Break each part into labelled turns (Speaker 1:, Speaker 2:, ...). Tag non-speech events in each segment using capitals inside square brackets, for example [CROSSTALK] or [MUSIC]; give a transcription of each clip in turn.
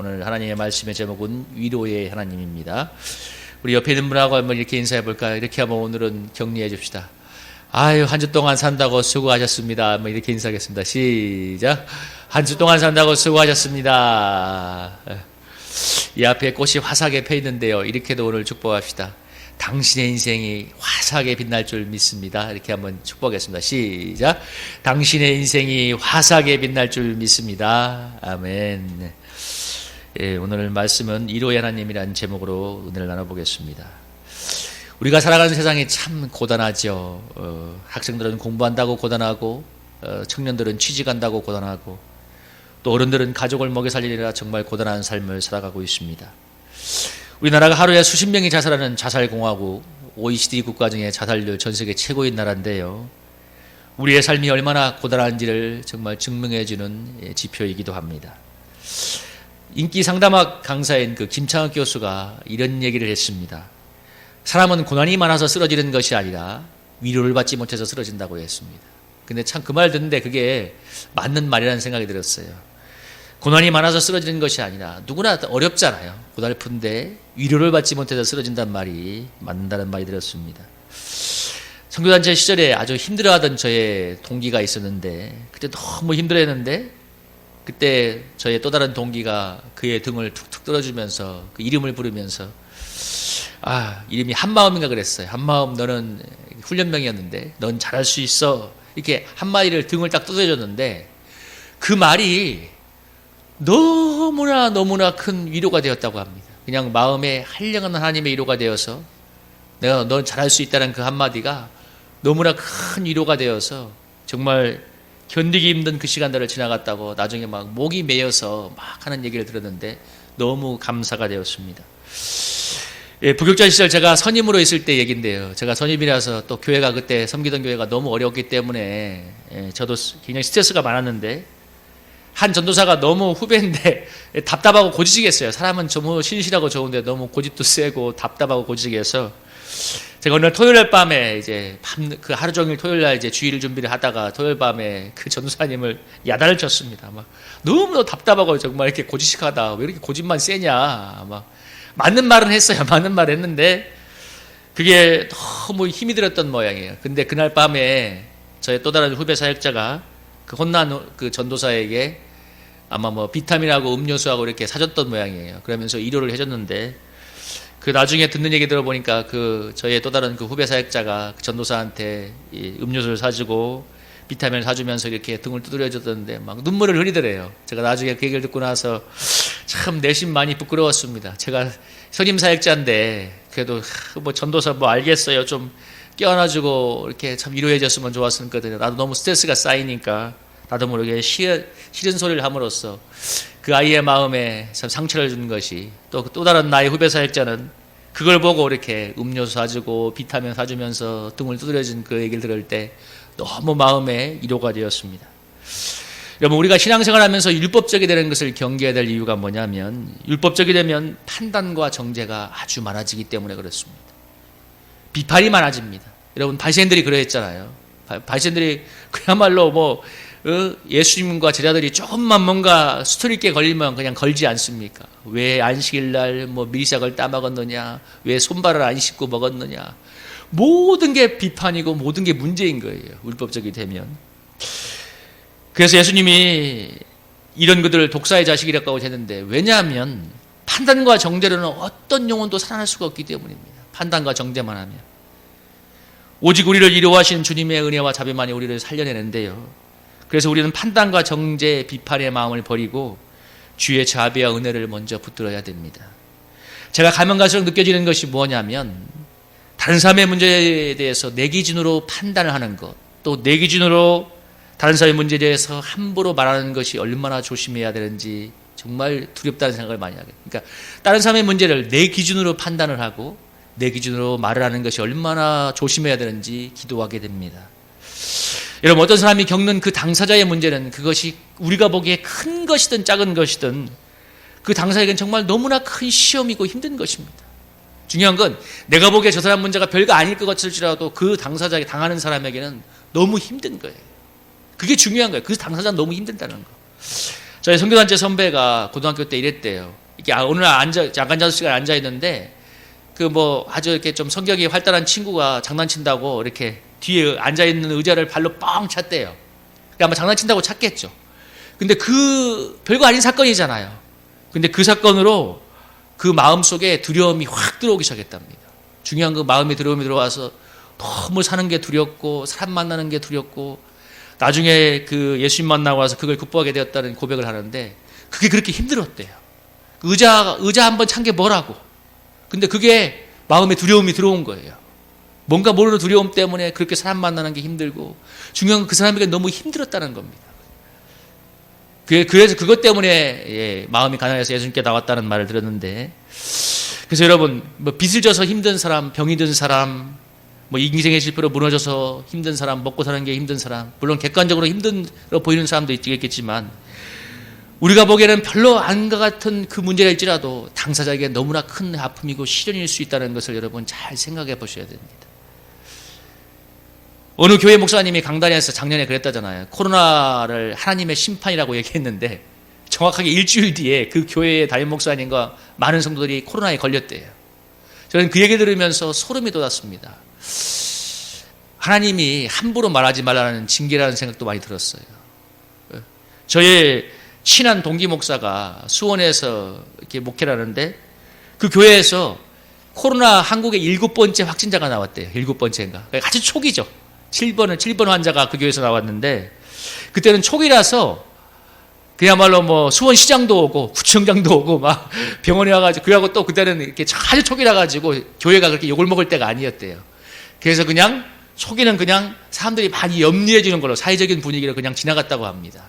Speaker 1: 오늘 하나님의 말씀의 제목은 위로의 하나님입니다. 우리 옆에 있는 분하고 한번 이렇게 인사해 볼까요? 이렇게 한번 오늘은 격리해 줍시다. 아유, 한 주 동안 산다고 수고하셨습니다. 한번 이렇게 인사하겠습니다. 시작. 한 주 동안 산다고 수고하셨습니다. 이 앞에 꽃이 화사하게 펴 있는데요. 이렇게도 오늘 축복합시다. 당신의 인생이 화사하게 빛날 줄 믿습니다. 이렇게 한번 축복하겠습니다. 시작. 당신의 인생이 화사하게 빛날 줄 믿습니다. 아멘. 예, 오늘 말씀은 이로의 하나님이라는 제목으로 은혜를 나눠보겠습니다. 우리가 살아가는 세상이 참 고단하죠. 어, 학생들은 공부한다고 고단하고, 어, 청년들은 취직한다고 고단하고, 또 어른들은 가족을 먹여 살리느라 정말 고단한 삶을 살아가고 있습니다. 우리나라가 하루에 수십 명이 자살하는 자살공화국, OECD 국가 중에 자살률 전 세계 최고인 나라인데요. 우리의 삶이 얼마나 고단한지를 정말 증명해주는 예, 지표이기도 합니다. 인기 상담학 강사인 그 김창학 교수가 이런 얘기를 했습니다. 사람은 고난이 많아서 쓰러지는 것이 아니라 위로를 받지 못해서 쓰러진다고 했습니다. 근데 참 그 말 듣는데 그게 맞는 말이라는 생각이 들었어요. 고난이 많아서 쓰러지는 것이 아니라 누구나 어렵잖아요. 고달픈데 위로를 받지 못해서 쓰러진단 말이 맞는다는 말이 들었습니다. 선교단체 시절에 아주 힘들어하던 저의 동기가 있었는데 그때 너무 힘들어했는데 그때 저의 또 다른 동기가 그의 등을 툭툭 떨어주면서 그 이름을 부르면서 아 이름이 한마음인가 그랬어요. 한마음 너는 훈련병이었는데 넌 잘할 수 있어 이렇게 한마디를 등을 딱 두드려줬는데 그 말이 너무나 너무나 큰 위로가 되었다고 합니다. 그냥 마음에 한량한 하나님의 위로가 되어서 내가 넌 잘할 수 있다는 그 한마디가 너무나 큰 위로가 되어서 정말 견디기 힘든 그 시간들을 지나갔다고 나중에 막 목이 메여서 막 하는 얘기를 들었는데 너무 감사가 되었습니다. 예, 부격자 시절 제가 선임으로 있을 때 얘긴데요. 제가 선임이라서 또 교회가 그때 섬기던 교회가 너무 어려웠기 때문에 예, 저도 굉장히 스트레스가 많았는데 한 전도사가 너무 후배인데 [LAUGHS] 답답하고 고지식했어요. 사람은 너무 신실하고 좋은데 너무 고집도 세고 답답하고 고지식해서 제가 오늘 토요일 날 밤에 이제 밤 그 하루 종일 토요일 날 이제 주일 준비를 하다가 토요일 밤에 그 전도사님을 야단을 쳤습니다. 막 너무너무 답답하고 정말 이렇게 고지식하다. 왜 이렇게 고집만 세냐. 막 맞는 말은 했어요. [LAUGHS] 맞는 말 했는데 그게 너무 힘이 들었던 모양이에요. 근데 그날 밤에 저의 또 다른 후배 사역자가 그 혼난 그 전도사에게 아마 뭐 비타민하고 음료수하고 이렇게 사줬던 모양이에요. 그러면서 위로를 해줬는데 그 나중에 듣는 얘기 들어보니까 그 저의 또 다른 그 후배 사역자가 그 전도사한테 이 음료수를 사주고 비타민을 사주면서 이렇게 등을 두드려줬던데 막 눈물을 흘리더래요. 제가 나중에 그 얘기를 듣고 나서 참 내심 많이 부끄러웠습니다. 제가 선임 사역자인데 그래도 뭐 전도사 뭐 알겠어요. 좀 껴안아주고 이렇게 참 위로해줬으면 좋았었거든요. 나도 너무 스트레스가 쌓이니까 나도 모르게 싫은, 소리를 함으로써 그 아이의 마음에 참 상처를 준 것이 또, 또 다른 나의 후배 사역자는 그걸 보고 이렇게 음료수 사주고 비타민 사주면서 등을 두드려준 그 얘기를 들을 때 너무 마음에 위로가 되었습니다. 여러분 우리가 신앙생활 하면서 율법적이 되는 것을 경계해야 될 이유가 뭐냐면 율법적이 되면 판단과 정죄가 아주 많아지기 때문에 그렇습니다. 비판이 많아집니다. 여러분 바리새인들이 그러했잖아요. 바리새인들이 그야말로 뭐 어, 예수님과 제자들이 조금만 뭔가 있게 걸리면 그냥 걸지 않습니까? 왜 안식일 날뭐 미리삭을 따먹었느냐? 왜 손발을 안 씻고 먹었느냐? 모든 게 비판이고 모든 게 문제인 거예요. 율법적이 되면. 그래서 예수님이 이런 그들을 독사의 자식이라고 했는데 왜냐하면 판단과 정죄로는 어떤 영혼도 살아날 수가 없기 때문입니다. 판단과 정죄만 하면. 오직 우리를 이루하신 주님의 은혜와 자비만이 우리를 살려내는데요. 그래서 우리는 판단과 정죄, 비판의 마음을 버리고 주의 자비와 은혜를 먼저 붙들어야 됩니다. 제가 가면 갈수록 느껴지는 것이 뭐냐면 다른 사람의 문제에 대해서 내 기준으로 판단을 하는 것, 또 내 기준으로 다른 사람의 문제에 대해서 함부로 말하는 것이 얼마나 조심해야 되는지 정말 두렵다는 생각을 많이 하게. 그러니까 다른 사람의 문제를 내 기준으로 판단을 하고 내 기준으로 말을 하는 것이 얼마나 조심해야 되는지 기도하게 됩니다. 여러분 어떤 사람이 겪는 그 당사자의 문제는 그것이 우리가 보기에 큰 것이든 작은 것이든 그 당사자에게는 정말 너무나 큰 시험이고 힘든 것입니다. 중요한 건 내가 보기에 저 사람 문제가 별거 아닐 것 같을지라도 그 당사자에게 당하는 사람에게는 너무 힘든 거예요. 그게 중요한 거예요. 그 당사자는 너무 힘들다는 거. 저희 선교단체 선배가 고등학교 때 이랬대요. 이게 아, 오늘 앉아 잠깐 자수 시간 앉아 있는데 그 뭐 아주 이렇게 좀 성격이 활달한 친구가 장난친다고 이렇게 뒤에 앉아 있는 의자를 발로 뻥 찼대요. 아마 장난친다고 찼겠죠. 근데 그 별거 아닌 사건이잖아요. 근데 그 사건으로 그 마음 속에 두려움이 확 들어오기 시작했답니다. 중요한 그 마음의 두려움이 들어와서 너무 사는 게 두렵고 사람 만나는 게 두렵고 나중에 그 예수님 만나고 와서 그걸 극복하게 되었다는 고백을 하는데 그게 그렇게 힘들었대요. 그 의자 의자 한번 찬 게 뭐라고? 근데 그게 마음에 두려움이 들어온 거예요. 뭔가 모르는 두려움 때문에 그렇게 사람 만나는 게 힘들고 중요한 건 그 사람에게 너무 힘들었다는 겁니다. 그- 그래서 그것 때문에 예, 마음이 가난해서 예수님께 나왔다는 말을 들었는데 그래서 여러분 뭐 빚을 져서 힘든 사람, 병이 든 사람, 뭐 인생의 실패로 무너져서 힘든 사람, 먹고 사는 게 힘든 사람, 물론 객관적으로 힘든로 보이는 사람도 있겠지만 우리가 보기에는 별로 안과 같은 그 문제가 일지라도 당사자에게 너무나 큰 아픔이고 시련일 수 있다는 것을 여러분 잘 생각해 보셔야 됩니다. 어느 교회 목사님이 강단에서 작년에 그랬다잖아요. 코로나를 하나님의 심판이라고 얘기했는데 정확하게 일주일 뒤에 그 교회의 담임 목사님과 많은 성도들이 코로나에 걸렸대요. 저는 그 얘기 들으면서 소름이 돋았습니다. 하나님이 함부로 말하지 말라는 징계라는 생각도 많이 들었어요. 저의 친한 동기 목사가 수원에서 이렇게 목회를 하는데 그 교회에서 코로나 한국의 일곱 번째 확진자가 나왔대요. 일곱 번째인가. 아주 초기죠. 7번은 7번 환자가 그 교회에서 나왔는데 그때는 초기라서 그야말로 뭐 수원시장도 오고 구청장도 오고 막 병원에 와가지고 그하고 또 그때는 이렇게 아주 초기라 가지고 교회가 그렇게 욕을 먹을 때가 아니었대요. 그래서 그냥 초기는 그냥 사람들이 많이 염려해주는 걸로 사회적인 분위기로 그냥 지나갔다고 합니다.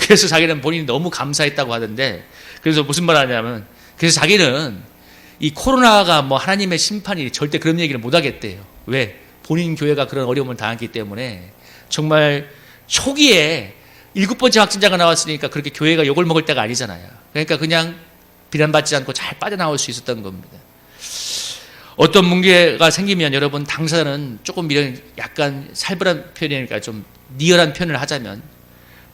Speaker 1: 그래서 자기는 본인이 너무 감사했다고 하던데 그래서 무슨 말 하냐면 그래서 자기는 이 코로나가 뭐 하나님의 심판이 절대 그런 얘기를 못 하겠대요. 왜? 본인 교회가 그런 어려움을 당했기 때문에 정말 초기에 일곱 번째 확진자가 나왔으니까 그렇게 교회가 욕을 먹을 때가 아니잖아요. 그러니까 그냥 비난받지 않고 잘 빠져나올 수 있었던 겁니다. 어떤 문제가 생기면 여러분 당사자는 조금 이런 약간 살벌한 표현이니까 좀 니얼한 표현을 하자면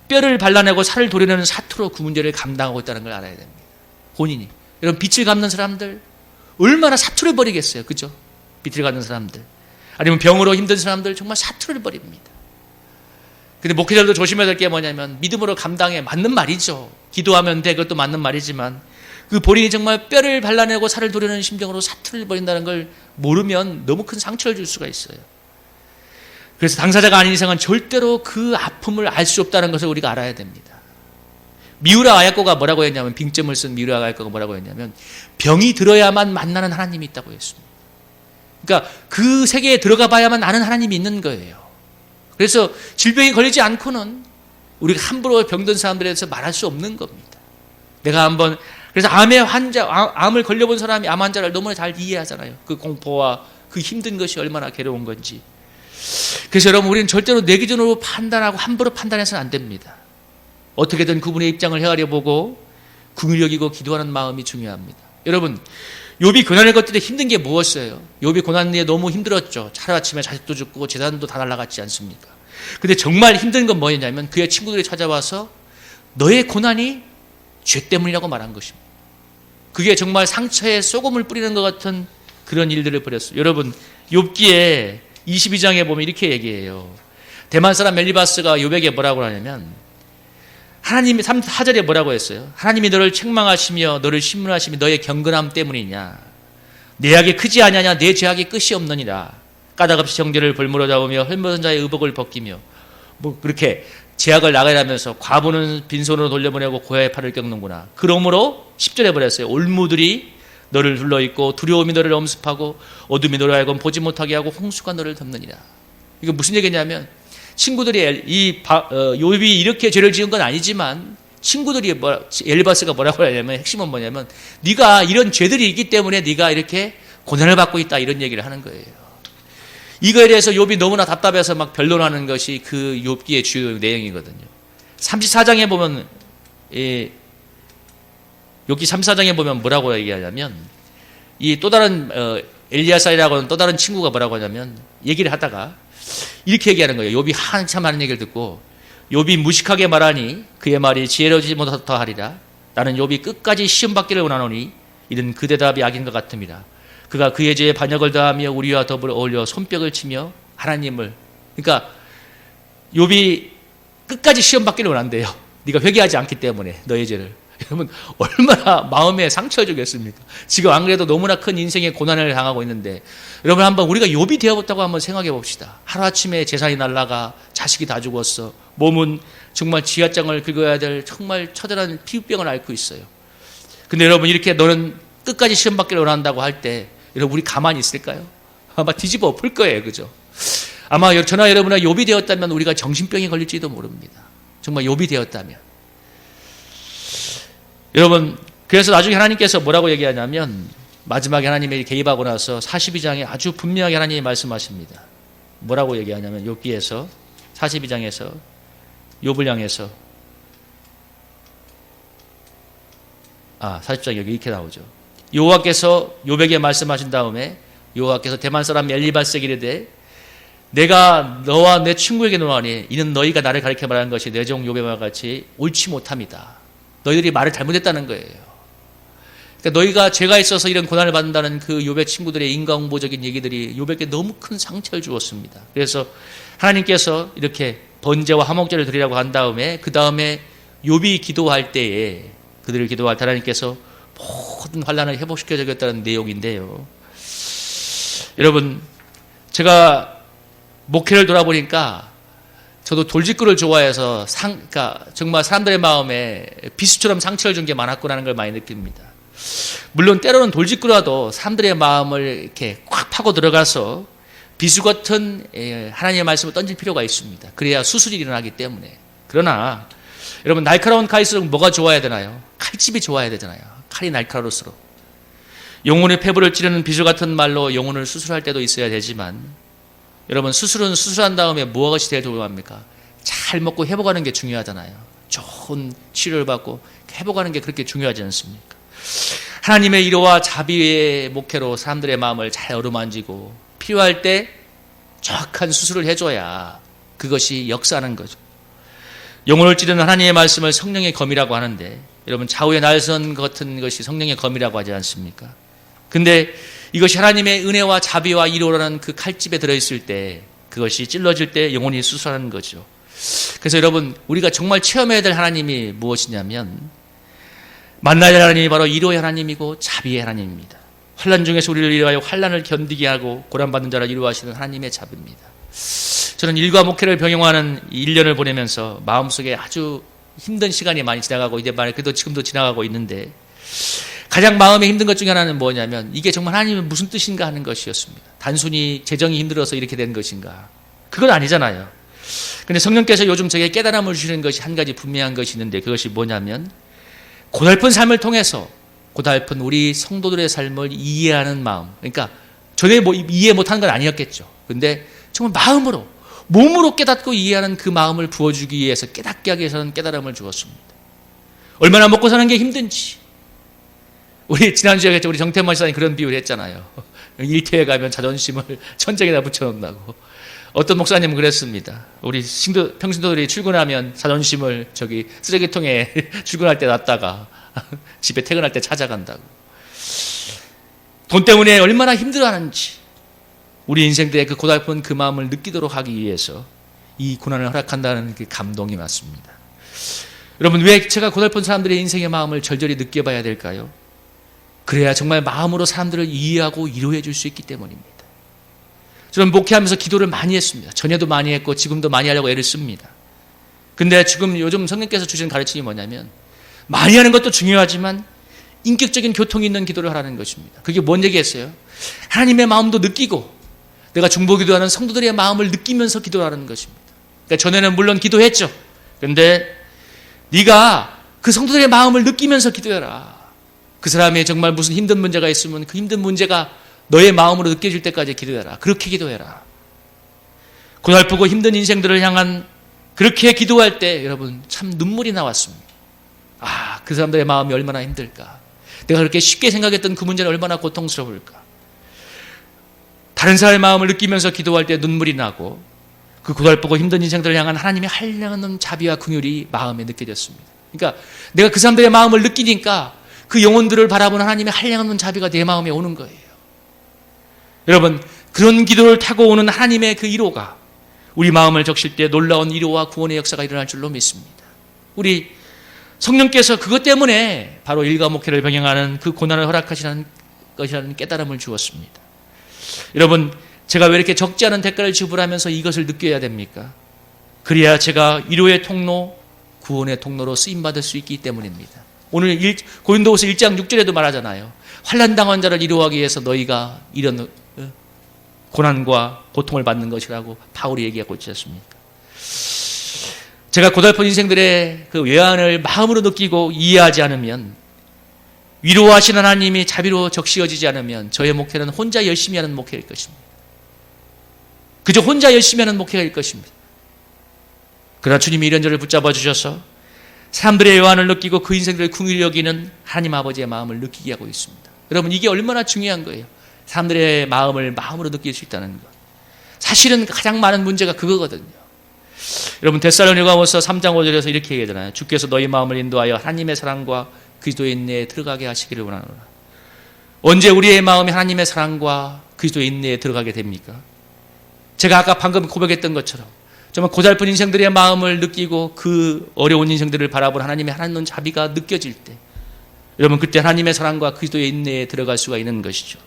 Speaker 1: 뼈를 발라내고 살을 도려내는 사투로 그 문제를 감당하고 있다는 걸 알아야 됩니다. 본인이. 여러분 빛을 갚는 사람들 얼마나 사투를 벌이겠어요. 그죠? 빛을 갚는 사람들. 아니면 병으로 힘든 사람들 정말 사투를 벌입니다. 근데 목회자들도 조심해야 될 게 뭐냐면 믿음으로 감당해 맞는 말이죠. 기도하면 돼 그것도 맞는 말이지만 그 본인이 정말 뼈를 발라내고 살을 도려내는 심정으로 사투를 벌인다는 걸 모르면 너무 큰 상처를 줄 수가 있어요. 그래서 당사자가 아닌 이상은 절대로 그 아픔을 알 수 없다는 것을 우리가 알아야 됩니다. 미우라 아야코가 뭐라고 했냐면 빙점을 쓴 미우라 아야코가 뭐라고 했냐면 병이 들어야만 만나는 하나님이 있다고 했습니다. 그러니까 그 세계에 들어가 봐야만 아는 하나님이 있는 거예요. 그래서 질병이 걸리지 않고는 우리가 함부로 병든 사람들에 대해서 말할 수 없는 겁니다. 내가 한번 그래서 암의 환자 암을 걸려본 사람이 암 환자를 너무나 잘 이해하잖아요. 그 공포와 그 힘든 것이 얼마나 괴로운 건지. 그래서 여러분 우리는 절대로 내 기준으로 판단하고 함부로 판단해서는 안 됩니다. 어떻게든 그분의 입장을 헤아려 보고 여기고 기도하는 마음이 중요합니다. 여러분 욥이 고난을 걷때 힘든 게 무엇이에요? 욥이 고난에 너무 힘들었죠. 하루아침에 자식도 죽고 재산도 다 날아갔지 않습니까? 근데 정말 힘든 건 뭐였냐면 그의 친구들이 찾아와서 너의 고난이 죄 때문이라고 말한 것입니다. 그게 정말 상처에 소금을 뿌리는 것 같은 그런 일들을 벌였어요. 여러분 욥기에 22장에 보면 이렇게 얘기해요. 대만 사람 멜리바스가 욥에게 뭐라고 하냐면 하나님이 4절에 뭐라고 했어요? 하나님이 너를 책망하시며 너를 신문하시며 너의 경건함 때문이냐? 내 악이 크지 아니하냐? 내 죄악이 끝이 없느니라. 까닭없이 정죄를 볼모로 잡으며 헐벗은 자의 의복을 벗기며 뭐 그렇게 제약을 나가라면서 과부는 빈손으로 돌려보내고 고야의 팔을 꺾는구나. 그러므로 10절에 버렸어요. 올무들이 너를 둘러있고 두려움이 너를 엄습하고 어둠이 너를 알고 보지 못하게 하고 홍수가 너를 덮느니라. 이거 무슨 얘기냐면 친구들이 이 바, 어, 욥이 이렇게 죄를 지은 건 아니지만 친구들이 뭐 엘바스가 뭐라고 하냐면 핵심은 뭐냐면 네가 이런 죄들이 있기 때문에 네가 이렇게 고난을 받고 있다 이런 얘기를 하는 거예요. 이거에 대해서 욥이 너무나 답답해서 막 변론하는 것이 그 욥기의 주요 내용이거든요. 34장에 보면 예, 욥기 34장에 보면 뭐라고 얘기하냐면 이 또 다른 어, 엘리야살이라고 하는 또 다른 친구가 뭐라고 하냐면 얘기를 하다가 이렇게 얘기하는 거예요. 욥이 한참 하는 얘기를 듣고 욥이 무식하게 말하니 그의 말이 지혜로지 못하다 하리라. 나는 욥이 끝까지 시험 받기를 원하노니 이는 그 대답이 악인 것 같습니다. 그가 그의 죄에 반역을 다하며 우리와 더불어 어울려 손뼉을 치며 하나님을 그러니까 욥이 끝까지 시험 받기를 원한대요. 네가 회개하지 않기 때문에 너의 죄를. 여러분 얼마나 마음에 상처를 주겠습니까? 지금 안 그래도 너무나 큰 인생의 고난을 당하고 있는데 여러분 한번 우리가 욥이 되어봤다고 한번 생각해 봅시다. 하루아침에 재산이 날라가 자식이 다 죽었어. 몸은 정말 지하장을 긁어야 될 정말 처절한 피부병을 앓고 있어요. 근데 여러분 이렇게 너는 끝까지 시험 받기를 원한다고 할 때 여러분 우리 가만히 있을까요? 아마 뒤집어 엎을 거예요. 그죠? 아마 저나 여러분이 욥이 되었다면 우리가 정신병에 걸릴지도 모릅니다. 정말 욥이 되었다면 여러분 그래서 나중에 하나님께서 뭐라고 얘기하냐면 마지막에 하나님이 개입하고 나서 42장에 아주 분명하게 하나님이 말씀하십니다. 뭐라고 얘기하냐면 욥기에서 42장에서 욥을 향해서 아 40장 여기 이렇게 나오죠. 여호와께서 욥에게 말씀하신 다음에 여호와께서 대만 사람 엘리바스에게 이르되 내가 너와 내 친구에게 노하니 이는 너희가 나를 가리켜 말하는 것이 내종 말과 같이 옳지 못합니다. 너희들이 말을 잘못했다는 거예요. 그러니까 너희가 죄가 있어서 이런 고난을 받는다는 그 욥의 친구들의 인과응보적인 얘기들이 욥에게 너무 큰 상처를 주었습니다. 그래서 하나님께서 이렇게 번제와 화목제를 드리라고 한 다음에 그 다음에 욥이 기도할 때에 그들을 기도할 때 하나님께서 모든 환란을 회복시켜 주겠다는 내용인데요. 여러분 제가 목회를 돌아보니까 저도 돌직구를 좋아해서 상, 그러니까 정말 사람들의 마음에 비수처럼 상처를 준 게 많았구나는 걸 많이 느낍니다. 물론 때로는 돌직구라도 사람들의 마음을 이렇게 꽉 파고 들어가서 비수 같은 예, 하나님의 말씀을 던질 필요가 있습니다. 그래야 수술이 일어나기 때문에. 그러나 여러분 날카로운 칼일수록 뭐가 좋아야 되나요? 칼집이 좋아야 되잖아요. 칼이 날카로울수록. 영혼의 폐부를 찌르는 비수 같은 말로 영혼을 수술할 때도 있어야 되지만 여러분 수술은 수술한 다음에 무엇이 제일 중요합니까? 잘 먹고 회복하는 게 중요하잖아요. 좋은 치료를 받고 회복하는 게 그렇게 중요하지 않습니까? 하나님의 이로와 자비의 목회로 사람들의 마음을 잘 어루만지고 필요할 때 정확한 수술을 해줘야 그것이 역사하는 거죠. 영혼을 찌르는 하나님의 말씀을 성령의 검이라고 하는데 여러분 좌우의 날선 같은 것이 성령의 검이라고 하지 않습니까? 근데 이것이 하나님의 은혜와 자비와 이로라는 그 칼집에 들어있을 때 그것이 찔러질 때 영혼이 수술하는 거죠. 그래서 여러분 우리가 정말 체험해야 될 하나님이 무엇이냐면 만나야 할 하나님이 바로 이로의 하나님이고 자비의 하나님입니다. 환란 중에서 우리를 위하여 환란을 견디게 하고 고난받는 자를 이루하시는 하나님의 자비입니다. 저는 일과 목회를 병행하는 1년을 보내면서 마음속에 아주 힘든 시간이 많이 지나가고 이제 말 그래도 지금도 지나가고 있는데 가장 마음에 힘든 것 중에 하나는 뭐냐면 이게 정말 하나님의 무슨 뜻인가 하는 것이었습니다. 단순히 재정이 힘들어서 이렇게 된 것인가? 그건 아니잖아요. 근데 성령께서 요즘 저에게 깨달음을 주시는 것이 한 가지 분명한 것이 있는데 그것이 뭐냐면 고달픈 삶을 통해서 고달픈 우리 성도들의 삶을 이해하는 마음. 그러니까 전에 뭐 이해 못하는 건 아니었겠죠. 근데 정말 마음으로 몸으로 깨닫고 이해하는 그 마음을 부어주기 위해서 깨닫게 하기 위해서는 깨달음을 주었습니다. 얼마나 먹고 사는 게 힘든지. 우리 지난주에 우리 정태만 시장이 그런 비유를 했잖아요. [LAUGHS] 일태에 가면 자존심을 [LAUGHS] 천장에다 붙여놓는다고. 어떤 목사님은 그랬습니다. 우리 신도, 평신도들이 출근하면 자존심을 저기 쓰레기통에 [LAUGHS] 출근할 때 놨다가 집에 퇴근할 때 찾아간다고. 돈 때문에 얼마나 힘들어하는지 우리 인생들의 그 고달픈 그 마음을 느끼도록 하기 위해서 이 고난을 허락한다는 그 감동이 맞습니다. 여러분 왜 제가 고달픈 사람들의 인생의 마음을 절절히 느껴봐야 될까요? 그래야 정말 마음으로 사람들을 이해하고 이로해 줄 수 있기 때문입니다. 저는 목회하면서 기도를 많이 했습니다. 전에도 많이 했고 지금도 많이 하려고 애를 씁니다. 근데 지금 요즘 성령께서 주신 가르침이 뭐냐면 많이 하는 것도 중요하지만 인격적인 교통이 있는 기도를 하라는 것입니다. 그게 뭔 얘기겠어요? 하나님의 마음도 느끼고 내가 중보 기도하는 성도들의 마음을 느끼면서 기도하는 것입니다. 그러니까 전에는 물론 기도했죠. 근데 네가 그 성도들의 마음을 느끼면서 기도해라. 그 사람이 정말 무슨 힘든 문제가 있으면 그 힘든 문제가 너의 마음으로 느껴질 때까지 기도해라. 그렇게 기도해라. 고달프고 힘든 인생들을 향한 그렇게 기도할 때 여러분 참 눈물이 나왔습니다. 아, 그 사람들의 마음이 얼마나 힘들까. 내가 그렇게 쉽게 생각했던 그 문제는 얼마나 고통스러울까. 다른 사람의 마음을 느끼면서 기도할 때 눈물이 나고 그 고달프고 힘든 인생들을 향한 하나님의 한량없는 자비와 긍휼이 마음에 느껴졌습니다. 그러니까 내가 그 사람들의 마음을 느끼니까 그 영혼들을 바라보는 하나님의 한량없는 자비가 내 마음에 오는 거예요. 여러분 그런 기도를 타고 오는 하나님의 그 위로가 우리 마음을 적실 때 놀라운 위로와 구원의 역사가 일어날 줄로 믿습니다. 우리 성령께서 그것 때문에 바로 일과 목회를 병행하는 그 고난을 허락하시는 것이라는 깨달음을 주었습니다. 여러분, 제가 왜 이렇게 적지 않은 대가를 지불하면서 이것을 느껴야 됩니까? 그래야 제가 위로의 통로, 구원의 통로로 쓰임 받을 수 있기 때문입니다. 오늘 일, 고린도후서 1장 6절에도 말하잖아요. 환난 당한 자를 위로하기 위해서 너희가 이런 어, 고난과 고통을 받는 것이라고 바울이 얘기하고 있지 않습니까? 제가 고달픈 인생들의 그 외환을 마음으로 느끼고 이해하지 않으면 위로하시는 하나님이 자비로 적시어지지 않으면 저의 목회는 혼자 열심히 하는 목회일 것입니다. 그저 혼자 열심히 하는 목회일 것입니다. 그러나 주님이 이런 저를 붙잡아 주셔서 사람들의 외환을 느끼고 그 인생들을 궁일 여기는 하나님 아버지의 마음을 느끼게 하고 있습니다. 여러분 이게 얼마나 중요한 거예요. 사람들의 마음을 마음으로 느낄 수 있다는 것. 사실은 가장 많은 문제가 그거거든요. 여러분 데살로니가후서 3장 5절에서 이렇게 얘기하잖아요. 주께서 너희 마음을 인도하여 하나님의 사랑과 그리스도의 인내에 들어가게 하시기를 원하노라. 언제 우리의 마음이 하나님의 사랑과 그리스도의 인내에 들어가게 됩니까? 제가 아까 방금 고백했던 것처럼 정말 고달픈 인생들의 마음을 느끼고 그 어려운 인생들을 바라본 하나님의 하나님 자비가 느껴질 때 여러분 그때 하나님의 사랑과 그리스도의 인내에 들어갈 수가 있는 것이죠.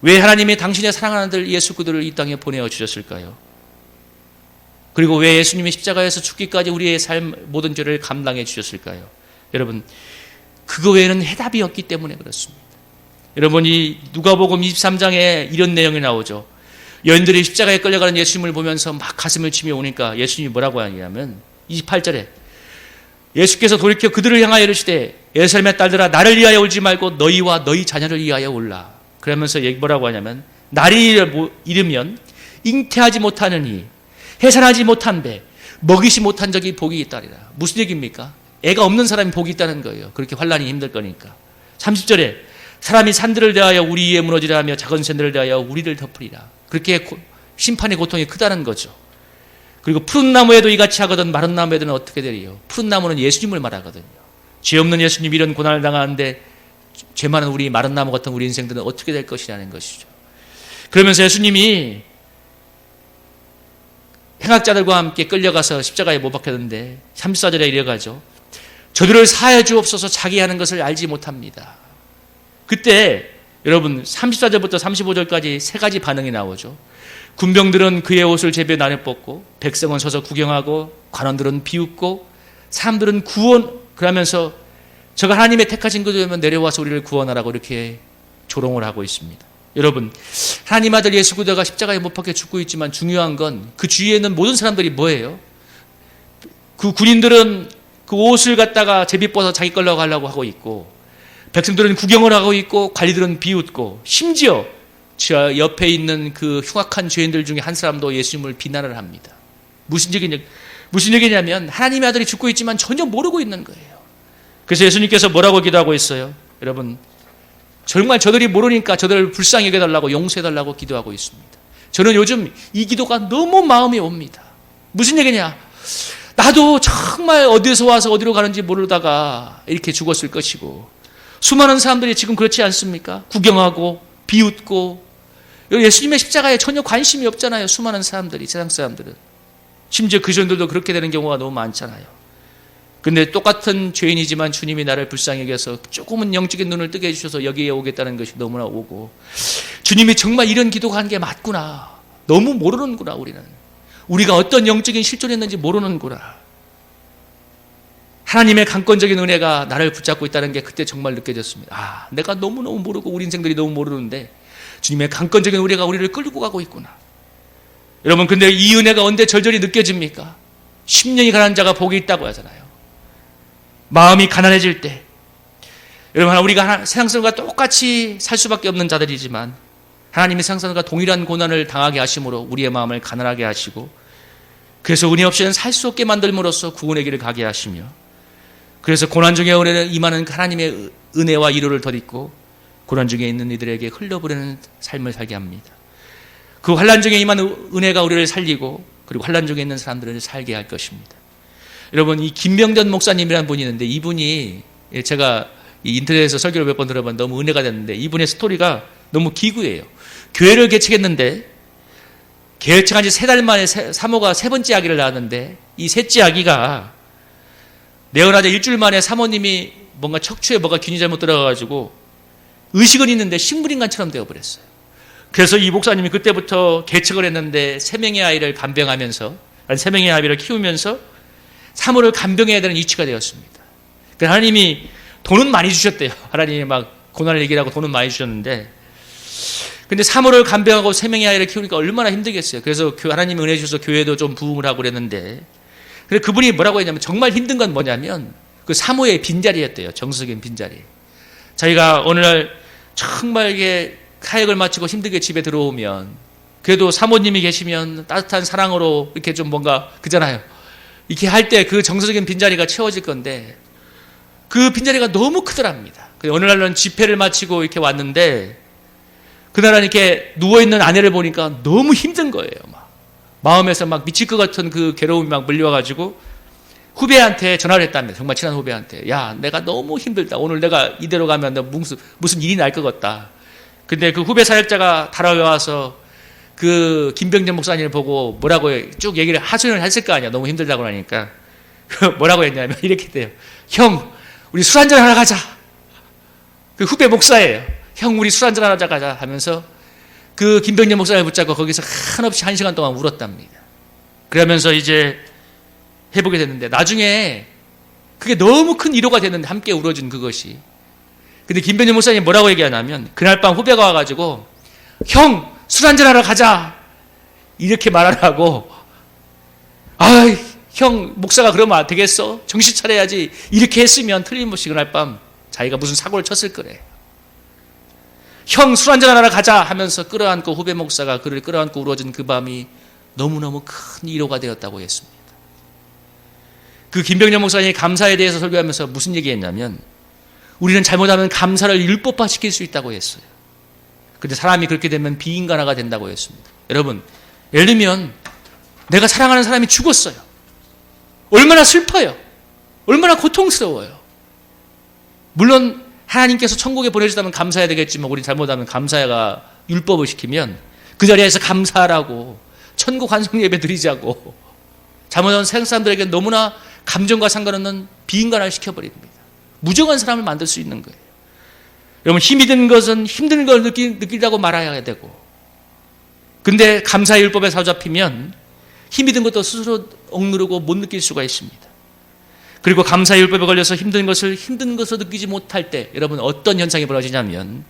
Speaker 1: 왜 하나님이 당신의 사랑하는 아들 예수 그들을 이 땅에 보내어 주셨을까요? 그리고 왜 예수님이 십자가에서 죽기까지 우리의 삶 모든 죄를 감당해 주셨을까요? 여러분 그거 외에는 해답이 없기 때문에 그렇습니다. 여러분 이 누가복음 23장에 이런 내용이 나오죠. 여인들이 십자가에 끌려가는 예수님을 보면서 막 가슴을 치며 오니까 예수님이 뭐라고 하냐면 28절에 예수께서 돌이켜 그들을 향하여 이르시되 예루살렘의 딸들아 나를 위하여 울지 말고 너희와 너희 자녀를 위하여 울라. 그러면서 뭐라고 하냐면 날이 이르면 잉태하지 못하느니 해산하지 못한 배, 먹이지 못한 적이 복이 있다리라. 무슨 얘기입니까? 애가 없는 사람이 복이 있다는 거예요. 그렇게 환란이 힘들 거니까. 30절에 사람이 산들을 대하여 우리 위에 무너지라 하며 작은 샌들을 대하여 우리를 덮으리라. 그렇게 고, 심판의 고통이 크다는 거죠. 그리고 푸른 나무에도 이같이 하거든 마른 나무에도는 어떻게 되리요? 푸른 나무는 예수님을 말하거든요. 죄 없는 예수님 이런 고난을 당하는데 죄 많은 우리 마른 나무 같은 우리 인생들은 어떻게 될 것이라는 것이죠. 그러면서 예수님이 행악자들과 함께 끌려가서 십자가에 못 박혔는데 34절에 이래가죠. 저들을 사해 주옵소서 자기 하는 것을 알지 못합니다. 그때 여러분 34절부터 35절까지 세 가지 반응이 나오죠. 군병들은 그의 옷을 제비에 나눠 뽑고 백성은 서서 구경하고 관원들은 비웃고 사람들은 구원 그러면서 저가 하나님의 택하신 그들면 내려와서 우리를 구원하라고 이렇게 조롱을 하고 있습니다. 여러분, 하나님 아들 예수 그리스도가 십자가에 못 박혀 죽고 있지만 중요한 건 그 주위에 있는 모든 사람들이 뭐예요? 그 군인들은 그 옷을 갖다가 제비 벗어 자기 걸로 가려고 하고 있고 백성들은 구경을 하고 있고 관리들은 비웃고 심지어 저 옆에 있는 그 흉악한 죄인들 중에 한 사람도 예수님을 비난을 합니다. 무슨 얘기냐? 무슨 얘기냐면 하나님의 아들이 죽고 있지만 전혀 모르고 있는 거예요. 그래서 예수님께서 뭐라고 기도하고 있어요? 여러분 정말 저들이 모르니까 저들을 불쌍히 여겨달라고 용서해달라고 기도하고 있습니다. 저는 요즘 이 기도가 너무 마음이 옵니다. 무슨 얘기냐? 나도 정말 어디서 와서 어디로 가는지 모르다가 이렇게 죽었을 것이고 수많은 사람들이 지금 그렇지 않습니까? 구경하고 비웃고 예수님의 십자가에 전혀 관심이 없잖아요. 수많은 사람들이 세상 사람들은 심지어 그 전들도 그렇게 되는 경우가 너무 많잖아요. 근데 똑같은 죄인이지만 주님이 나를 불쌍히 여겨서 조금은 영적인 눈을 뜨게 해주셔서 여기에 오겠다는 것이 너무나 오고 주님이 정말 이런 기도가 한 게 맞구나. 너무 모르는구나 우리는. 우리가 어떤 영적인 실존했는지 모르는구나. 하나님의 강권적인 은혜가 나를 붙잡고 있다는 게 그때 정말 느껴졌습니다. 아, 내가 너무너무 모르고 우리 인생들이 너무 모르는데 주님의 강권적인 은혜가 우리를 끌고 가고 있구나. 여러분, 근데 이 은혜가 언제 절절히 느껴집니까? 10년이 가난 자가 복이 있다고 하잖아요. 마음이 가난해질 때 여러분 우리가 세상 사람과 똑같이 살 수밖에 없는 자들이지만 하나님이 세상 사람과 동일한 고난을 당하게 하심으로 우리의 마음을 가난하게 하시고 그래서 은혜 없이는 살 수 없게 만들므로써 구원의 길을 가게 하시며 그래서 고난 중에 임하는 하나님의 은혜와 위로를 덧입고 고난 중에 있는 이들에게 흘려보내는 삶을 살게 합니다. 그 환란 중에 임한 은혜가 우리를 살리고 그리고 환란 중에 있는 사람들을 살게 할 것입니다. 여러분 이 김병전 목사님이라는 분이 있는데 이분이 예, 제가 이 인터넷에서 설교를 몇 번 들어봤는데 너무 은혜가 됐는데 이분의 스토리가 너무 기구예요. 교회를 개척했는데 개척한 지 세 달 만에 세- 사모가 세 번째 아기를 낳았는데 이 셋째 아기가 내어나자 일주일 만에 사모님이 뭔가 척추에 뭐가 균이 잘못 들어가가지고 의식은 있는데 식물인간처럼 되어버렸어요. 그래서 이 목사님이 그때부터 개척을 했는데 세 명의 아이를 간병하면서 아니 세 명의 아이를 키우면서 사모를 간병해야 되는 이치가 되었습니다. 그 하나님이 돈은 많이 주셨대요. [LAUGHS] 하나님이 막 고난을 얘기하고 돈은 많이 주셨는데 근데 사모를 간병하고 세 명의 아이를 키우니까 얼마나 힘들겠어요. 그래서 교- 하나님이 은혜 주셔서 교회도 좀 부흥을 하고 그랬는데 근데 그분이 뭐라고 했냐면 정말 힘든 건 뭐냐면 그 사모의 빈자리였대요. 정석인 빈자리. 자기가 어느 날 정말 이게 사역을 마치고 힘들게 집에 들어오면 그래도 사모님이 계시면 따뜻한 사랑으로 이렇게 좀 뭔가 그잖아요. 이렇게 할 때 그 정서적인 빈자리가 채워질 건데 그 빈자리가 너무 크더랍니다. 어느 날은 집회를 마치고 이렇게 왔는데 그날은 이렇게 누워있는 아내를 보니까 너무 힘든 거예요. 막. 마음에서 막 미칠 것 같은 그 괴로움이 막 물려가지고 후배한테 전화를 했답니다. 정말 친한 후배한테. 야, 내가 너무 힘들다. 오늘 내가 이대로 가면 너 무슨, 무슨 일이 날 것 같다. 근데 그 후배 사역자가 달아와서 그 김병전 목사님을 보고 뭐라고 쭉 얘기를 하소연을 했을 거 아니야. 너무 힘들다고 하니까. [LAUGHS] 뭐라고 했냐면 이렇게 돼요. 형, 우리 술 한잔 하러 가자. 그 후배 목사예요. 형, 우리 술 한잔 하러 가자 하면서 그 김병전 목사님을 붙잡고 거기서 한없이 한 시간 동안 울었답니다. 그러면서 이제 해보게 됐는데 나중에 그게 너무 큰 위로가 됐는데 함께 울어준 그것이. 근데 김병전 목사님이 뭐라고 얘기하냐면 그날 밤 후배가 와가지고 형, 술 한잔 하러 가자. 이렇게 말하라고. 아이, 형, 목사가 그러면 안 되겠어? 정신 차려야지. 이렇게 했으면 틀림없이 그날 밤 자기가 무슨 사고를 쳤을 거래. 형, 술 한잔 하러 가자 하면서 끌어안고 후배 목사가 그를 끌어안고 울어준 그 밤이 너무너무 큰 위로가 되었다고 했습니다. 그 김병년 목사님이 감사에 대해서 설교하면서 무슨 얘기했냐면 우리는 잘못하면 감사를 율법화 시킬 수 있다고 했어요. 근데 사람이 그렇게 되면 비인간화가 된다고 했습니다. 여러분, 예를 들면 내가 사랑하는 사람이 죽었어요. 얼마나 슬퍼요. 얼마나 고통스러워요. 물론 하나님께서 천국에 보내주다면 감사해야 되겠지만 우리 잘못하면 감사가 율법을 시키면 그 자리에서 감사하라고 천국 환송 예배 드리자고 잘못하면 세상 사람들에게 너무나 감정과 상관없는 비인간화를 시켜버립니다. 무정한 사람을 만들 수 있는 거예요. 여러분 힘이 든 것은 힘든 걸 느끼, 느끼다고 말아야 되고 근데 감사의 율법에 사로잡히면 힘이 든 것도 스스로 억누르고 못 느낄 수가 있습니다. 그리고 감사의 율법에 걸려서 힘든 것을 힘든 것으로 느끼지 못할 때 여러분 어떤 현상이 벌어지냐면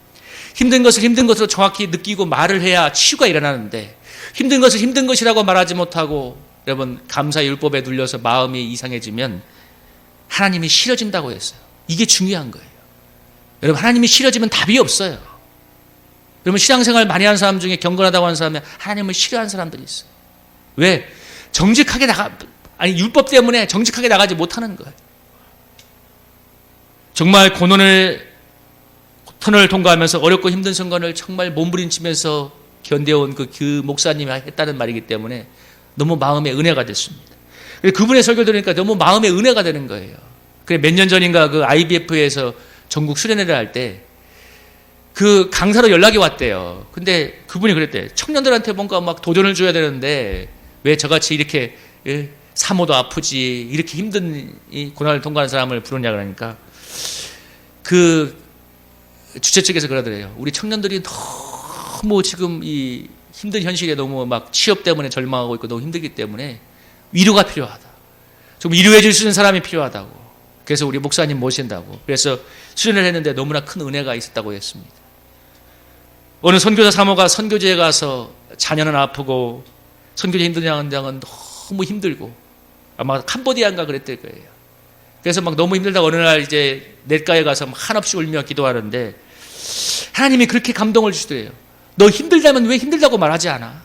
Speaker 1: 힘든 것을 힘든 것으로 정확히 느끼고 말을 해야 치유가 일어나는데 힘든 것을 힘든 것이라고 말하지 못하고 여러분 감사의 율법에 눌려서 마음이 이상해지면 하나님이 싫어진다고 했어요. 이게 중요한 거예요. 여러분 하나님이 싫어지면 답이 없어요. 여러분 신앙생활 많이 하는 사람 중에 경건하다고 하는 사람은 하나님을 싫어하는 사람들이 있어요. 왜? 정직하게 나가 아니 율법 때문에 정직하게 나가지 못하는 거예요. 정말 고난을 터널을 통과하면서 어렵고 힘든 순간을 정말 몸부림치면서 견뎌온 그, 그 목사님이 했다는 말이기 때문에 너무 마음에 은혜가 됐습니다. 그분의 설교 들으니까 너무 마음에 은혜가 되는 거예요. 그래 몇 년 전인가 그 IBF에서 전국 수련회를 할 때 그 강사로 연락이 왔대요. 근데 그분이 그랬대. 청년들한테 뭔가 막 도전을 줘야 되는데 왜 저같이 이렇게 예, 사모도 아프지 이렇게 힘든 이 고난을 통과하는 사람을 부르냐 그러니까 그 주최 측에서 그러더래요. 우리 청년들이 너무 지금 이 힘든 현실에 너무 막 취업 때문에 절망하고 있고 너무 힘들기 때문에 위로가 필요하다. 좀 위로해 줄 수 있는 사람이 필요하다고. 그래서 우리 목사님 모신다고. 그래서 수련을 했는데 너무나 큰 은혜가 있었다고 했습니다. 어느 선교사 사모가 선교지에 가서 자녀는 아프고 선교지 힘든 양장은 너무 힘들고 아마 캄보디아인가 그랬을 거예요. 그래서 막 너무 힘들다가 어느 날 이제 냇가에 가서 막 한없이 울며 기도하는데 하나님이 그렇게 감동을 주시더래요. 너 힘들다면 왜 힘들다고 말하지 않아?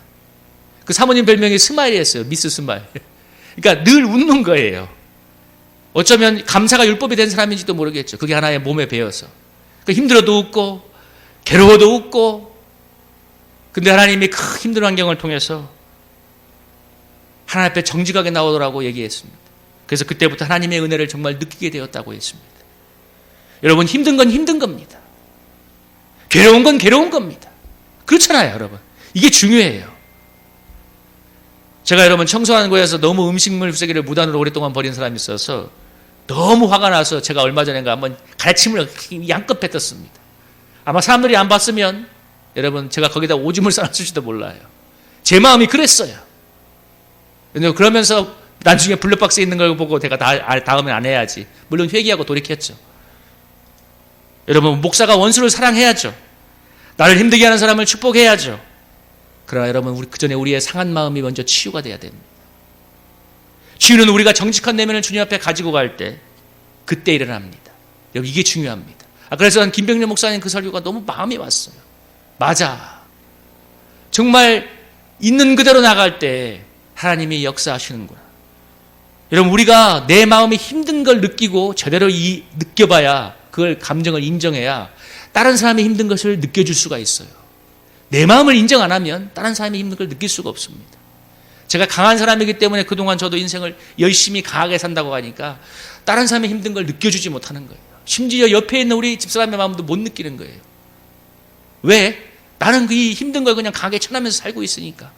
Speaker 1: 그 사모님 별명이 스마일이었어요. 미스 스마일. [LAUGHS] 그러니까 늘 웃는 거예요. 어쩌면 감사가 율법이 된 사람인지도 모르겠죠. 그게 하나의 몸에 배어서. 그 힘들어도 웃고, 괴로워도 웃고, 근데 하나님이 큰 힘든 환경을 통해서 하나님 앞에 정직하게 나오라고 얘기했습니다. 그래서 그때부터 하나님의 은혜를 정말 느끼게 되었다고 했습니다. 여러분 힘든 건 힘든 겁니다. 괴로운 건 괴로운 겁니다. 그렇잖아요, 여러분. 이게 중요해요. 제가 여러분 청소하는 거에서 너무 음식물 쓰레기를 무단으로 오랫동안 버린 사람이 있어서 너무 화가 나서 제가 얼마 전인가 한번 가르침을 양껏 뱉었습니다. 아마 사람들이 안 봤으면 여러분 제가 거기다 오줌을 싸놨을지도 몰라요. 제 마음이 그랬어요. 그러면서 나중에 블랙박스에 있는 걸 보고 내가 다, 아, 다음엔 안 해야지. 물론 회개하고 돌이켰죠. 여러분 목사가 원수를 사랑해야죠. 나를 힘들게 하는 사람을 축복해야죠. 그러나 여러분 우리 그 전에 우리의 상한 마음이 먼저 치유가 돼야 됩니다. 치유는 우리가 정직한 내면을 주님 앞에 가지고 갈 때 그때 일어납니다. 여러분 이게 중요합니다. 아, 그래서 난 김병렬 목사님 그 설교가 너무 마음이 왔어요. 맞아. 정말 있는 그대로 나갈 때 하나님이 역사하시는구나. 여러분 우리가 내 마음이 힘든 걸 느끼고 제대로 이 느껴봐야 그걸 감정을 인정해야 다른 사람이 힘든 것을 느껴줄 수가 있어요. 내 마음을 인정 안 하면 다른 사람이 힘든 걸 느낄 수가 없습니다. 제가 강한 사람이기 때문에 그동안 저도 인생을 열심히 강하게 산다고 하니까 다른 사람의 힘든 걸 느껴주지 못하는 거예요. 심지어 옆에 있는 우리 집사람의 마음도 못 느끼는 거예요. 왜? 나는 그 힘든 걸 그냥 강하게 쳐나면서 살고 있으니까.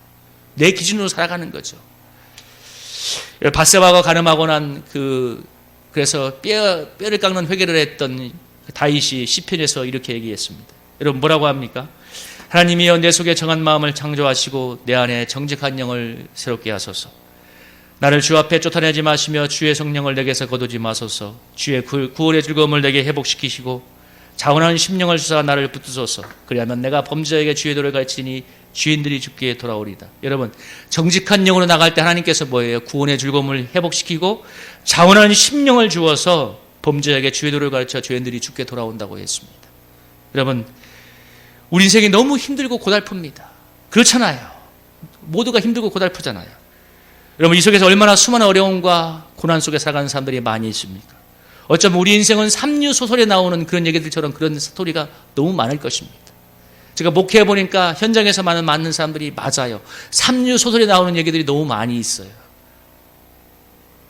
Speaker 1: 내 기준으로 살아가는 거죠. 바세바가 가늠하고 난 그, 그래서 뼈, 뼈를 깎는 회개를 했던 다윗이 시편에서 이렇게 얘기했습니다. 여러분 뭐라고 합니까? 하나님이여 내 속에 정한 마음을 창조하시고 내 안에 정직한 영을 새롭게 하소서. 나를 주 앞에 쫓아내지 마시며 주의 성령을 내게서 거두지 마소서. 주의 구원의 즐거움을 내게 회복시키시고 자원하는 심령을 주사 나를 붙드소서. 그리하면 내가 범죄에게 주의 도를 가르치니 주인들이 죽기에 돌아오리다. 여러분 정직한 영으로 나갈 때 하나님께서 뭐예요? 구원의 즐거움을 회복시키고 자원하는 심령을 주어서 범죄에게 주의 도를 가르쳐 죄인들이 죽게 돌아온다고 했습니다. 여러분 우리 인생이 너무 힘들고 고달픕니다. 그렇잖아요. 모두가 힘들고 고달프잖아요. 여러분 이 속에서 얼마나 수많은 어려움과 고난 속에 살아가는 사람들이 많이 있습니까? 어쩌면 우리 인생은 삼류 소설에 나오는 그런 얘기들처럼 그런 스토리가 너무 많을 것입니다. 제가 목회해 보니까 현장에서 많은 많은 사람들이 맞아요. 삼류 소설에 나오는 얘기들이 너무 많이 있어요.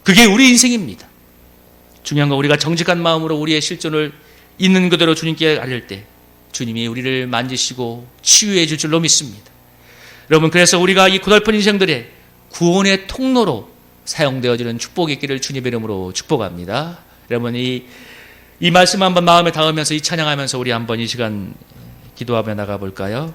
Speaker 1: 그게 우리 인생입니다. 중요한 건 우리가 정직한 마음으로 우리의 실존을 있는 그대로 주님께 알릴 때 주님이 우리를 만지시고 치유해 줄 줄로 믿습니다. 여러분 그래서 우리가 이 고달픈 인생들의 구원의 통로로 사용되어지는 축복이 있기를 주님의 이름으로 축복합니다. 여러분 이, 이 말씀 한번 마음에 닿으면서 이 찬양하면서 우리 한번 이 시간 기도하며 나가 볼까요?